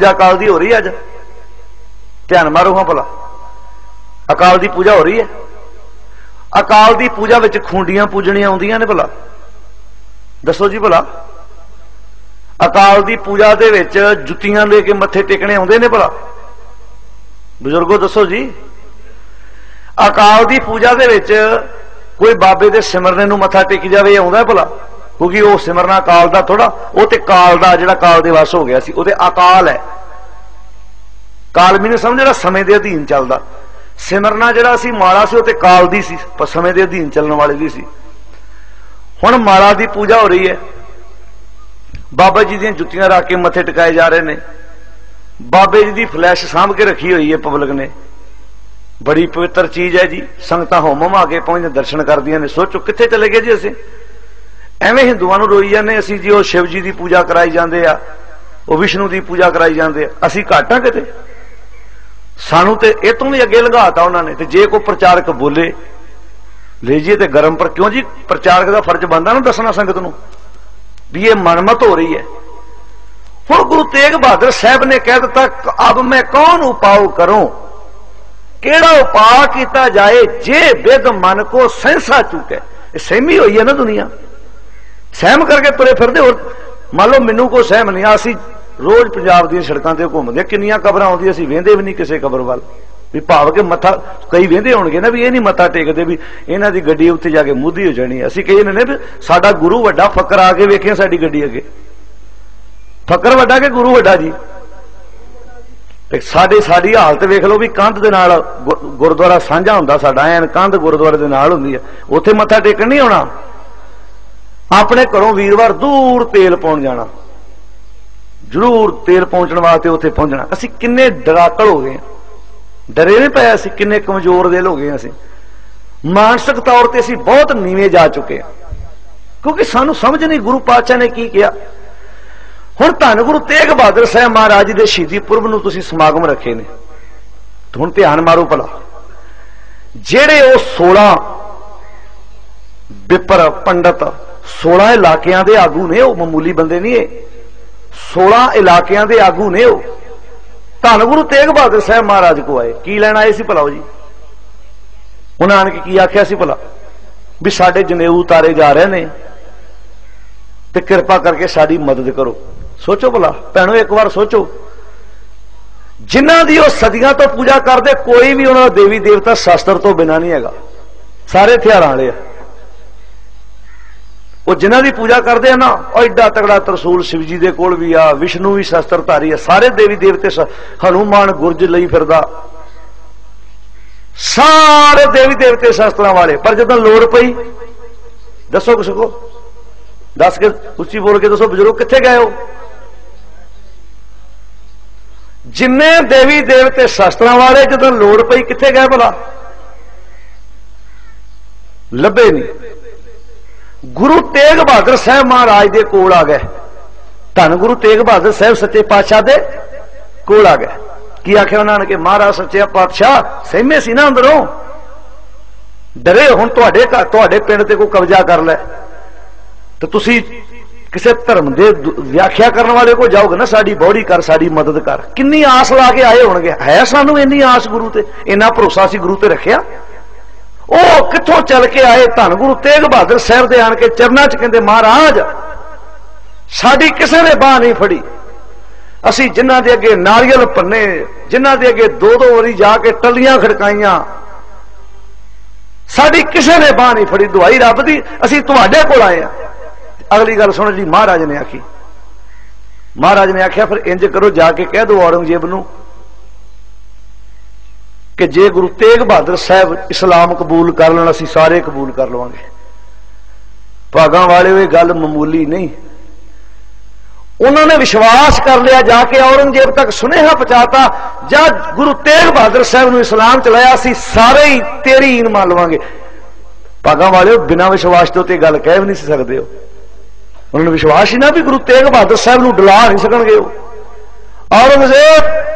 ਪੂਜਾ ਅਕਾਲ ਦੀ ਹੋ ਰਹੀ ਹੈ ਅੱਜ? ਧਿਆਨ ਮਾਰੋ ਹਾਂ ਭਲਾ। ਅਕਾਲ ਦੀ ਪੂਜਾ ਹੋ ਰਹੀ ਹੈ। ਅਕਾਲ ਦੀ ਪੂਜਾ ਵਿੱਚ ਖੁੰਡੀਆਂ ਪੂਜਣੀਆਂ ਆਉਂਦੀਆਂ ਨੇ ਭਲਾ। ਦੱਸੋ ਜੀ ਭਲਾ। ਅਕਾਲ ਦੀ ਪੂਜਾ ਦੇ ਵਿੱਚ ਜੁੱਤੀਆਂ ਲੈ ਕੇ ਮੱਥੇ ਟੇਕਣੇ ਆਉਂਦੇ ਨੇ ਭਲਾ। ਬਜ਼ੁਰਗੋ, ਦੱਸੋ ਜੀ। ਅਕਾਲ ਦੀ ਪੂਜਾ ਦੇ ਵਿੱਚ ਕੋਈ ਬਾਬੇ ਦੇ ਸਿਮਰਨੇ ਨੂੰ ਮੱਥਾ ਟੇਕੀ ਜਾਵੇ ਆਉਂਦਾ ਭਲਾ। ਕਿਉਂਕਿ ਉਹ ਸਿਮਰਨਾ ਕਾਲ ਦਾ ਥੋੜਾ, ਉਹ ਤੇ ਕਾਲ ਦਾ ਜਿਹੜਾ ਕਾਲ ਦੇ ਵਸ ਹੋ ਗਿਆ ਸੀ, ਉਹਦੇ ਅਕਾਲ ਹੈ। ਕਾਲ ਮੈਨੂੰ ਸਮਝ ਜਿਹੜਾ ਸਮੇਂ ਦੇ ਅਧੀਨ ਚੱਲਦਾ। ਸਿਮਰਨਾ ਜਿਹੜਾ ਸੀ, ਮਾਲਾ ਸੀ, ਉਹ ਤੇ ਕਾਲ ਦੀ ਸੀ, ਪਰ ਸਮੇਂ ਦੇ ਅਧੀਨ ਚੱਲਣ ਵਾਲੀ ਦੀ ਸੀ। ਹੁਣ ਮਾਲਾ ਦੀ ਪੂਜਾ ਹੋ ਰਹੀ ਹੈ। ਬਾਬਾ ਜੀ ਦੀਆਂ ਜੁੱਤੀਆਂ ਰੱਖ ਕੇ ਮੱਥੇ ਟਿਕਾਏ ਜਾ ਰਹੇ ਨੇ। ਬਾਬੇ ਜੀ ਦੀ ਫਲੈਸ਼ ਸਾਂਭ ਕੇ ਰੱਖੀ ਹੋਈ ਹੈ ਪਬਲਿਕ ਨੇ। ਬੜੀ ਪਵਿੱਤਰ ਚੀਜ਼ ਹੈ ਜੀ। ਸੰਗਤਾਂ ਹੋਮਮ ਆ ਕੇ ਪਹੁੰਚਦੇ ਦਰਸ਼ਨ ਕਰਦੀਆਂ ਨੇ। ਸੋਚੋ, ਕਿੱਥੇ ਚਲੇ ਗਏ ਜੀ ਅਸੀਂ? ਐਵੇਂ ਹਿੰਦੂਆਂ ਨੂੰ ਰੋਈ ਜਾਂਦੇ ਅਸੀਂ ਜੀ ਉਹ ਸ਼ਿਵ ਜੀ ਦੀ ਪੂਜਾ ਕਰਾਈ ਜਾਂਦੇ ਆ, ਉਹ ਵਿਸ਼ਨੂੰ ਦੀ ਪੂਜਾ ਕਰਾਈ ਜਾਂਦੇ ਆ, ਅਸੀਂ ਘਾਟਾਂ ਕਿਤੇ? ਸਾਨੂੰ ਤੇ ਇਹ ਤੋਂ ਵੀ ਅੱਗੇ ਲੰਘਾਤਾ ਉਹਨਾਂ ਨੇ, ਤੇ ਜੇ ਕੋਈ ਪ੍ਰਚਾਰਕ ਬੋਲੇ, ਲੈ ਜੀ ਤੇ ਗਰਮ ਪਰ ਕਿਉਂ ਜੀ? ਪ੍ਰਚਾਰਕ ਦਾ ਫਰਜ਼ ਬੰਦਾ ਨਾ ਦੱਸਣਾ ਸੰਗਤ ਨੂੰ, ਵੀ ਇਹ ਮਨਮਤ ਹੋ ਰਹੀ ਹੈ। ਹੁਣ ਗੁਰੂ ਤੇਗ ਬਹਾਦਰ ਸਾਹਿਬ ਨੇ ਕਹਿ ਦਿੱਤਾ ਅਬ ਮੈਂ ਕੌਣ ਉਪਾਉ ਕਰੂੰ? ਕਿਹੜਾ ਉਪਾਅ ਕੀਤਾ ਜਾਏ, ਜੇ ਵਿਦ ਮਨ ਕੋ ਸੈਂਸਾ ਚੁਕੇ? ਸਹਿਮੀ ਹੋਈ ਹੈ ਨਾ ਦੁਨੀਆ। ਸਹਿਮ ਕਰਕੇ ਤੁਰੇ ਫਿਰਦੇ ਹੋਰ। ਮੰਨ ਲਓ ਮੈਨੂੰ ਕੋਈ ਸਹਿਮ ਨਹੀਂ। ਆ ਅਸੀਂ ਰੋਜ਼ ਪੰਜਾਬ ਦੀਆਂ ਸੜਕਾਂ ਤੇ ਘੁੰਮਦੇ। ਕਿੰਨੀਆਂ ਕਬਰਾਂ ਆਉਂਦੀਆਂ, ਅਸੀਂ ਵੇਂਦੇ ਵੀ ਨਹੀਂ ਕਿਸੇ ਕਬਰ ਵੱਲ। ਵੀ ਭਾਵ ਕੇ ਮੱਥਾ ਕਈ ਵੇਂਦੇ ਹੋਣਗੇ ਨਾ ਵੀ ਇਹ ਨਹੀਂ ਮੱਥਾ ਟੇਕਦੇ ਵੀ ਇਹਨਾਂ ਦੀ ਗੱਡੀ ਉੱਤੇ ਜਾ ਕੇ ਮੁੱਧੀ ਹੋ ਜਾਣੀ ਅਸੀਂ ਕਹੇ ਨੇ ਵੀ ਸਾਡਾ ਗੁਰੂ ਵੱਡਾ ਫਕਰ ਆ ਕੇ ਵੇਖਿਆ ਸਾਡੀ ਗੱਡੀ ਅੱਗੇ। ਫਕਰ ਵੱਡਾ ਕਿ ਗੁਰੂ ਵੱਡਾ ਜੀ? ਤੇ ਸਾਡੇ ਸਾਡੀ ਹਾਲਤ ਵੇਖ ਲਓ ਵੀ ਕੰਧ ਦੇ ਨਾਲ ਗੁਰਦੁਆਰਾ ਸਾਂਝਾ ਹੁੰਦਾ ਸਾਡਾ। ਐਨ ਕੰਧ ਗੁਰਦੁਆਰੇ ਦੇ ਨਾਲ ਹੁੰਦੀ ਹੈ। ਉੱਥੇ ਮੱਥਾ ਟੇਕਣ ਨਹੀਂ ਆਉਣਾ। ਆਪਣੇ ਘਰੋਂ ਵੀਰਵਾਰ ਦੂਰ ਤੇਲ ਪਾਉਣ ਜਾਣਾ। ਜ਼ਰੂਰ ਤੇਲ ਪਹੁੰਚਣ ਵਾਸਤੇ ਉੱਥੇ ਪਹੁੰਚਣਾ ਅਸੀਂ ਕਿੰਨੇ ਡਰਾਕਲ ਹੋ ਗਏ ਹਾਂ। ਡਰੇ ਨਹੀਂ ਪਏ ਅਸੀਂ, ਕਿੰਨੇ ਕਮਜ਼ੋਰ ਦਿਲ ਹੋ ਗਏ ਅਸੀਂ। ਮਾਨਸਿਕ ਤੌਰ ਤੇ ਅਸੀਂ ਬਹੁਤ ਨੀਵੇਂ ਜਾ ਚੁੱਕੇ ਹਾਂ। ਕਿਉਂਕਿ ਸਾਨੂੰ ਸਮਝ ਨਹੀਂ, ਗੁਰੂ ਪਾਤਸ਼ਾਹ ਨੇ ਕੀ ਕਿਹਾ। ਹੁਣ ਧੰਨ ਗੁਰੂ ਤੇਗ ਬਹਾਦਰ ਸਾਹਿਬ ਮਹਾਰਾਜ ਦੇ ਸ਼ਹੀਦੀ ਪੁਰਬ ਨੂੰ ਤੁਸੀਂ ਸਮਾਗਮ ਰੱਖੇ ਨੇ। ਹੁਣ ਧਿਆਨ ਮਾਰੋ ਭਲਾ। ਜਿਹੜੇ ਉਹ 16 ਵਿਪਰ ਪੰਡਤ 16 ਇਲਾਕਿਆਂ ਦੇ ਆਗੂ ਨੇ ਉਹ, ਮਾਮੂਲੀ ਬੰਦੇ ਨਹੀਂ ਇਹ। 16 ਇਲਾਕਿਆਂ ਦੇ ਆਗੂ ਨੇ ਉਹ। ਧੰਨ ਗੁਰੂ ਤੇਗ ਬਹਾਦਰ ਸਾਹਿਬ ਮਹਾਰਾਜ ਕੋ ਆਏ। ਕੀ ਲੈਣ ਆਏ ਸੀ ਭਲਾ ਉਹ ਜੀ? ਉਹਨਾਂ ਆਣ ਕੇ ਕੀ ਆਖਿਆ ਸੀ ਭਲਾ? ਵੀ ਸਾਡੇ ਜਨੇਊ ਤਾਰੇ ਜਾ ਰਹੇ ਨੇ ਤੇ ਕਿਰਪਾ ਕਰਕੇ ਸਾਡੀ ਮਦਦ ਕਰੋ। ਸੋਚੋ ਭਲਾ। ਭੈਣੋ, ਇੱਕ ਵਾਰ ਸੋਚੋ। ਜਿਨ੍ਹਾਂ ਦੀ ਉਹ ਸਦੀਆਂ ਤੋਂ ਪੂਜਾ ਕਰਦੇ, ਕੋਈ ਵੀ ਉਹਨਾਂ ਦਾ ਦੇਵੀ ਦੇਵਤਾ ਸ਼ਾਸਤਰ ਤੋਂ ਬਿਨਾ ਨਹੀਂ ਹੈਗਾ। ਸਾਰੇ ਹਥਿਆਰਾਂ ਵਾਲੇ ਆ। ਉਹ ਜਿਨ੍ਹਾਂ ਦੀ ਪੂਜਾ ਕਰਦੇ ਆ ਨਾ, ਉਹ ਐਡਾ ਤਗੜਾ ਤਰਸੂਲ ਸ਼ਿਵ ਜੀ ਦੇ ਕੋਲ ਵੀ ਆ, ਵਿਸ਼ਨੂੰ ਵੀ ਸ਼ਸਤਰ ਧਾਰੀ ਆ, ਸਾਰੇ ਦੇਵੀ ਦੇਵਤੇ ਸ- ਹਨੂਮਾਨ ਗੁਰਜ ਲਈ ਫਿਰਦਾ। ਸਾਰੇ ਦੇਵੀ ਦੇਵਤੇ ਸ਼ਸਤਰਾਂ ਵਾਲੇ, ਪਰ ਜਦੋਂ ਲੋੜ ਪਈ, ਦੱਸੋ ਕਿਸ ਕੋ ਦੱਸ ਕੇ, ਉੱਚੀ ਬੋਲ ਕੇ ਦੱਸੋ, ਬਜ਼ੁਰਗ ਕਿੱਥੇ ਗਏ ਹੋ? ਜਿੰਨੇ ਦੇਵੀ ਦੇਵਤੇ ਸ਼ਸਤਰਾਂ ਵਾਲੇ ਜਦੋਂ ਲੋੜ ਪਈ, ਕਿੱਥੇ ਗਏ ਭਲਾ? ਲੱਭੇ ਨਹੀਂ। ਗੁਰੂ ਤੇਗ ਬਹਾਦਰ ਸਾਹਿਬ ਮਹਾਰਾਜ ਦੇ ਕੋਲ ਆ ਗਏ। ਧੰਨ ਗੁਰੂ ਤੇਗ ਬਹਾਦਰ ਸਾਹਿਬ ਸੱਚੇ ਪਾਤਸ਼ਾਹ ਦੇ ਕੋਲ ਆ ਗਏ। ਕੀ ਆਖਿਆ ਉਹਨਾਂ ਨੇ ਕਿ ਮਹਾਰਾਜ ਸੱਚੇ ਪਾਤਸ਼ਾਹ, ਸਹਿਮੇ ਸੀ ਨਾ ਅੰਦਰੋਂ? ਡਰੇ ਹੁਣ ਤੁਹਾਡੇ ਘਰ, ਤੁਹਾਡੇ ਪਿੰਡ ਤੇ ਕੋਈ ਕਬਜ਼ਾ ਕਰ ਲੈ। ਤੇ ਤੁਸੀਂ ਕਿਸੇ ਧਰਮ ਦੇ ਵਿਆਖਿਆ ਕਰਨ ਵਾਲੇ ਕੋ ਜਾਓਗੇ ਨਾ, ਸਾਡੀ ਬੋੜੀ ਕਰ, ਸਾਡੀ ਮਦਦ ਕਰ। ਕਿੰਨੀ ਆਸ ਲਾ ਕੇ ਆਏ ਹੋਣਗੇ। ਹੈ ਸਾਨੂੰ ਇੰਨੀ ਆਸ ਗੁਰੂ ਤੇ, ਇੰਨਾ ਭਰੋਸਾ ਸੀ ਗੁਰੂ ਤੇ ਰੱਖਿਆ? ਉਹ ਕਿੱਥੋਂ ਚੱਲ ਕੇ ਆਏ ਧੰਨ ਗੁਰੂ ਤੇਗ ਬਹਾਦਰ ਸਾਹਿਬ ਦੇ ਆਣ ਕੇ ਚਰਨਾਂ 'ਚ ਕਹਿੰਦੇ, ਮਹਾਰਾਜ, ਸਾਡੀ ਕਿਸੇ ਨੇ ਬਾਹ ਨਹੀਂ ਫੜੀ। ਅਸੀਂ ਜਿਨ੍ਹਾਂ ਦੇ ਅੱਗੇ ਨਾਰੀਅਲ ਪੰਨੇ ਜਿਨ੍ਹਾਂ ਦੇ ਅੱਗੇ ਦੋ ਦੋ ਵਾਰੀ ਜਾ ਕੇ ਟੱਲੀਆਂ ਖੜਕਾਈਆਂ, ਸਾਡੀ ਕਿਸੇ ਨੇ ਬਾਹ ਨਹੀਂ ਫੜੀ। ਦੁਆਈ ਰੱਬ ਦੀ, ਅਸੀਂ ਤੁਹਾਡੇ ਕੋਲ ਆਏ ਆ ਅਗਲੀ ਗੱਲ ਸੁਣੋ ਜੀ, ਮਹਾਰਾਜ ਨੇ ਆਖੀ। ਮਹਾਰਾਜ ਨੇ ਆਖਿਆ, ਫਿਰ ਇੰਜ ਕਰੋ, ਜਾ ਕੇ ਕਹਿ ਦਿਓ ਔਰੰਗਜ਼ੇਬ ਨੂੰ ਕਿ ਜੇ ਗੁਰੂ ਤੇਗ ਬਹਾਦਰ ਸਾਹਿਬ ਇਸਲਾਮ ਕਬੂਲ ਕਰ ਲੈਣ, ਅਸੀਂ ਸਾਰੇ ਕਬੂਲ ਕਰ ਲਵਾਂਗੇ। ਭਾਗਾਂ ਵਾਲਿਓ, ਇਹ ਗੱਲ ਮਾਮੂਲੀ ਨਹੀਂ। ਉਹਨਾਂ ਨੇ ਵਿਸ਼ਵਾਸ ਕਰ ਲਿਆ, ਜਾ ਕੇ ਔਰੰਗਜ਼ੇਬ ਤੱਕ ਸੁਨੇਹਾ ਪਹੁੰਚਾਤਾ ਜਦ ਗੁਰੂ ਤੇਗ ਬਹਾਦਰ ਸਾਹਿਬ ਨੂੰ ਇਸਲਾਮ ਚ ਲਾਇਆ ਅਸੀਂ ਸਾਰੇ ਹੀ ਤੇਰੀ ਈਨ ਮੰਨ ਲਵਾਂਗੇ। ਭਾਗਾਂ ਵਾਲਿਓ, ਬਿਨਾਂ ਵਿਸ਼ਵਾਸ ਤੋਂ ਤੇ ਗੱਲ ਕਹਿ ਵੀ ਨਹੀਂ ਸੀ ਸਕਦੇ ਉਹ। ਉਹਨਾਂ ਨੂੰ ਵਿਸ਼ਵਾਸ ਹੀ ਨਾ ਵੀ ਗੁਰੂ ਤੇਗ ਬਹਾਦਰ ਸਾਹਿਬ ਨੂੰ ਡਲਾ ਨਹੀਂ ਸਕਣਗੇ ਉਹ। ਔਰੰਗਜ਼ੇਬ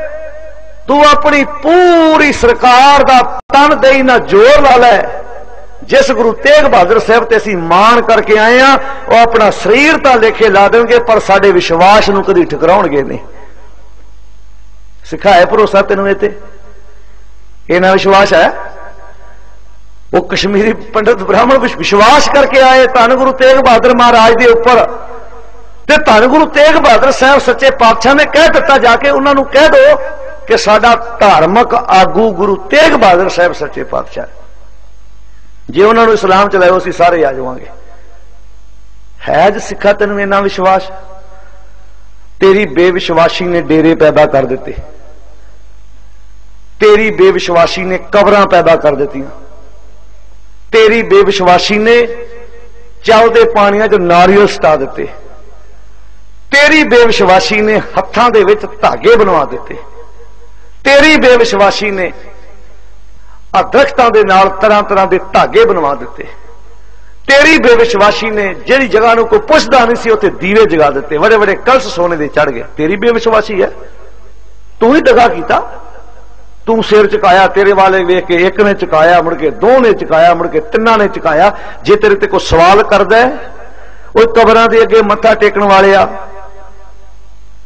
ਤੂੰ ਆਪਣੀ ਪੂਰੀ ਸਰਕਾਰ ਦਾ ਤਨ ਦੇਈ ਨਾ ਜ਼ੋਰ ਲਾ ਲੈ। ਜਿਸ ਗੁਰੂ ਤੇਗ ਬਹਾਦਰ ਸਾਹਿਬ ਤੇ ਅਸੀਂ ਮਾਣ ਕਰਕੇ ਆਏ ਆ ਉਹ ਆਪਣਾ ਸਰੀਰ ਤਾਂ ਲੇਖੇ ਲਾ ਦੇਣਗੇ, ਪਰ ਸਾਡੇ ਵਿਸ਼ਵਾਸ ਨੂੰ ਕਦੀ ਠਕਰਾਉਣਗੇ ਨਹੀਂ। ਸਿਖਾਏ ਭਰੋਸਾ ਤੈਨੂੰ ਇਹ ਤੇ? ਇਹਨਾਂ ਵਿਸ਼ਵਾਸ ਹੈ? ਉਹ ਕਸ਼ਮੀਰੀ ਪੰਡਤ ਬ੍ਰਾਹਮਣ ਵਿਸ਼ਵਾਸ ਕਰਕੇ ਆਏ ਧੰਨ ਗੁਰੂ ਤੇਗ ਬਹਾਦਰ ਮਹਾਰਾਜ ਦੇ ਉੱਪਰ। ਤੇ ਧੰਨ ਗੁਰੂ ਤੇਗ ਬਹਾਦਰ ਸਾਹਿਬ ਸੱਚੇ ਪਾਤਸ਼ਾਹ ਨੇ ਕਹਿ ਦਿੱਤਾ ਜਾ ਕੇ, ਉਹਨਾਂ ਨੂੰ ਕਹਿ ਦਿਓ ਕਿ ਸਾਡਾ ਧਾਰਮਿਕ ਆਗੂ ਗੁਰੂ ਤੇਗ ਬਹਾਦਰ ਸਾਹਿਬ ਸੱਚੇ ਪਾਤਸ਼ਾਹ ਜੇ ਉਹਨਾਂ ਨੂੰ ਇਸਲਾਮ ਚ ਲਾਇਓ, ਅਸੀਂ ਸਾਰੇ ਆ ਜਾਵਾਂਗੇ। ਹੈ ਜ ਸਿੱਖਾ ਤੈਨੂੰ ਇੰਨਾ ਵਿਸ਼ਵਾਸ? ਤੇਰੀ ਬੇਵਿਸ਼ਵਾਸੀ ਨੇ ਡੇਰੇ ਪੈਦਾ ਕਰ ਦਿੱਤੇ। ਤੇਰੀ ਬੇਵਿਸ਼ਵਾਸੀ ਨੇ ਕਬਰਾਂ ਪੈਦਾ ਕਰ ਦਿੱਤੀਆਂ। ਤੇਰੀ ਬੇਵਿਸ਼ਵਾਸੀ ਨੇ ਚੱਲਦੇ ਪਾਣੀਆਂ 'ਚ ਨਾਰੀਅਲ ਸਟਾ ਦਿੱਤੇ। ਤੇਰੀ ਬੇਵਿਸ਼ਵਾਸੀ ਨੇ ਹੱਥਾਂ ਦੇ ਵਿੱਚ ਧਾਗੇ ਬਣਵਾ ਦਿੱਤੇ। ਤੇਰੀ ਬੇਵਿਸ਼ਵਾਸੀ ਨੇ ਆ ਦਰਖਤਾਂ ਦੇ ਨਾਲ ਤਰ੍ਹਾਂ ਤਰ੍ਹਾਂ ਦੇ ਧਾਗੇ ਬਣਵਾ ਦਿੱਤੇ। ਤੇਰੀ ਬੇਵਿਸ਼ਵਾਸੀ ਨੇ ਜਿਹੜੀ ਜਗ੍ਹਾ ਨੂੰ ਕੋਈ ਪੁੱਛਦਾ ਨਹੀਂ ਸੀ, ਉੱਥੇ ਦੀਵੇ ਜਗਾ ਦਿੱਤੇ। ਵੱਡੇ ਬੜੇ ਕਲਸ ਸੋਨੇ ਦੇ ਚੜ ਗਏ। ਤੇਰੀ ਬੇਵਿਸ਼ਵਾਸੀ ਹੈ। ਤੂੰ ਹੀ ਦਗਾ ਕੀਤਾ। ਤੂੰ ਸਿਰ ਚੁਕਾਇਆ ਤੇਰੇ ਵਾਲੇ ਵੇਖ ਕੇ ਇੱਕ ਨੇ ਚੁਕਾਇਆ ਮੁੜ ਕੇ ਦੋ ਨੇ ਚੁਕਾਇਆ ਮੁੜ ਕੇ ਤਿੰਨਾਂ ਨੇ ਚੁਕਾਇਆ ਜੇ ਤੇਰੇ ਤੇ ਕੋਈ ਸਵਾਲ ਕਰਦਾ ਉਹ ਕਬਰਾਂ ਦੇ ਅੱਗੇ ਮੱਥਾ ਟੇਕਣ ਵਾਲੇ ਆ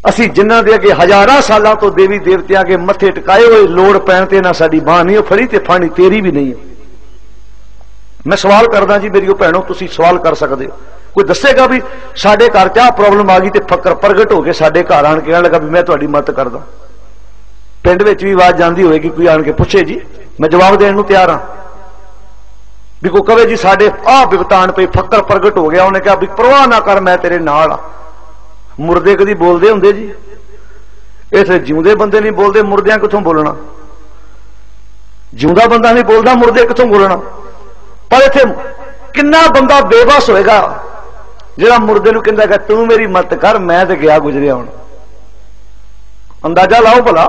ਅਸੀਂ ਜਿਨ੍ਹਾਂ ਦੇ ਅੱਗੇ ਹਜ਼ਾਰਾਂ ਸਾਲਾਂ ਤੋਂ ਦੇਵੀ ਦੇਵਤਿਆਂ ਅੱਗੇ ਮੱਥੇ ਟਿਕਾਏ ਹੋਏ ਲੋੜ ਪੈਣ ਤੇ ਨਾ ਸਾਡੀ ਬਾਹ ਨਹੀਂ, ਉਹ ਫੜੀ ਤੇ ਫਾਣੀ ਤੇਰੀ ਵੀ ਨਹੀਂ ਮੈਂ ਸਵਾਲ ਕਰਦਾ ਜੀ ਮੇਰੀਓ ਭੈਣੋ, ਤੁਸੀਂ ਸਵਾਲ ਕਰ ਸਕਦੇ ਹੋ। ਕੋਈ ਦੱਸੇਗਾ ਵੀ ਸਾਡੇ ਘਰ 'ਚ ਪ੍ਰੋਬਲਮ ਆ ਗਈ ਤੇ ਫੱਕਰ ਪ੍ਰਗਟ ਹੋ ਕੇ ਸਾਡੇ ਘਰ ਆਣ ਕੇ ਕਹਿਣ ਲੱਗਾ ਵੀ ਮੈਂ ਤੁਹਾਡੀ ਮਦਦ ਕਰਦਾ। ਪਿੰਡ ਵਿੱਚ ਵੀ ਆਵਾਜ਼ ਜਾਂਦੀ ਹੋਏਗੀ ਕੋਈ ਆਣ ਕੇ ਪੁੱਛੇ ਜੀ। ਮੈਂ ਜਵਾਬ ਦੇਣ ਨੂੰ ਤਿਆਰ ਹਾਂ। ਵੀ ਕੋਈ ਕਵੇ ਜੀ, ਸਾਡੇ ਆਹ ਬਿਵਤਾਨ ਪਈ ਫੱਕਰ ਪ੍ਰਗਟ ਹੋ ਗਿਆ, ਉਹਨੇ ਕਿਹਾ ਵੀ ਪਰਵਾਹ ਨਾ ਕਰ, ਮੈਂ ਤੇਰੇ ਨਾਲ ਆ ਮੁਰਦੇ ਕਦੀ ਬੋਲਦੇ ਹੁੰਦੇ ਜੀ? ਇਥੇ ਜਿਉਂਦੇ ਬੰਦੇ ਨਹੀਂ ਬੋਲਦੇ, ਮੁਰਦਿਆਂ ਕਿੱਥੋਂ ਬੋਲਣਾ? ਜਿਉਂਦਾ ਬੰਦਾ ਨਹੀਂ ਬੋਲਦਾ, ਮੁਰਦੇ ਕਿੱਥੋਂ ਬੋਲਣਾ? ਪਰ ਇੱਥੇ ਕਿੰਨਾ ਬੰਦਾ ਬੇਬਸ ਹੋਏਗਾ, ਜਿਹੜਾ ਮੁਰਦੇ ਨੂੰ ਕਹਿੰਦਾ ਕਿ ਤੂੰ ਮੇਰੀ ਮਦਦ ਕਰ, ਮੈਂ ਤੇ ਗਿਆ ਗੁਜ਼ਰਿਆ ਹੁਣ। ਅੰਦਾਜ਼ਾ ਲਾਓ ਭਲਾ।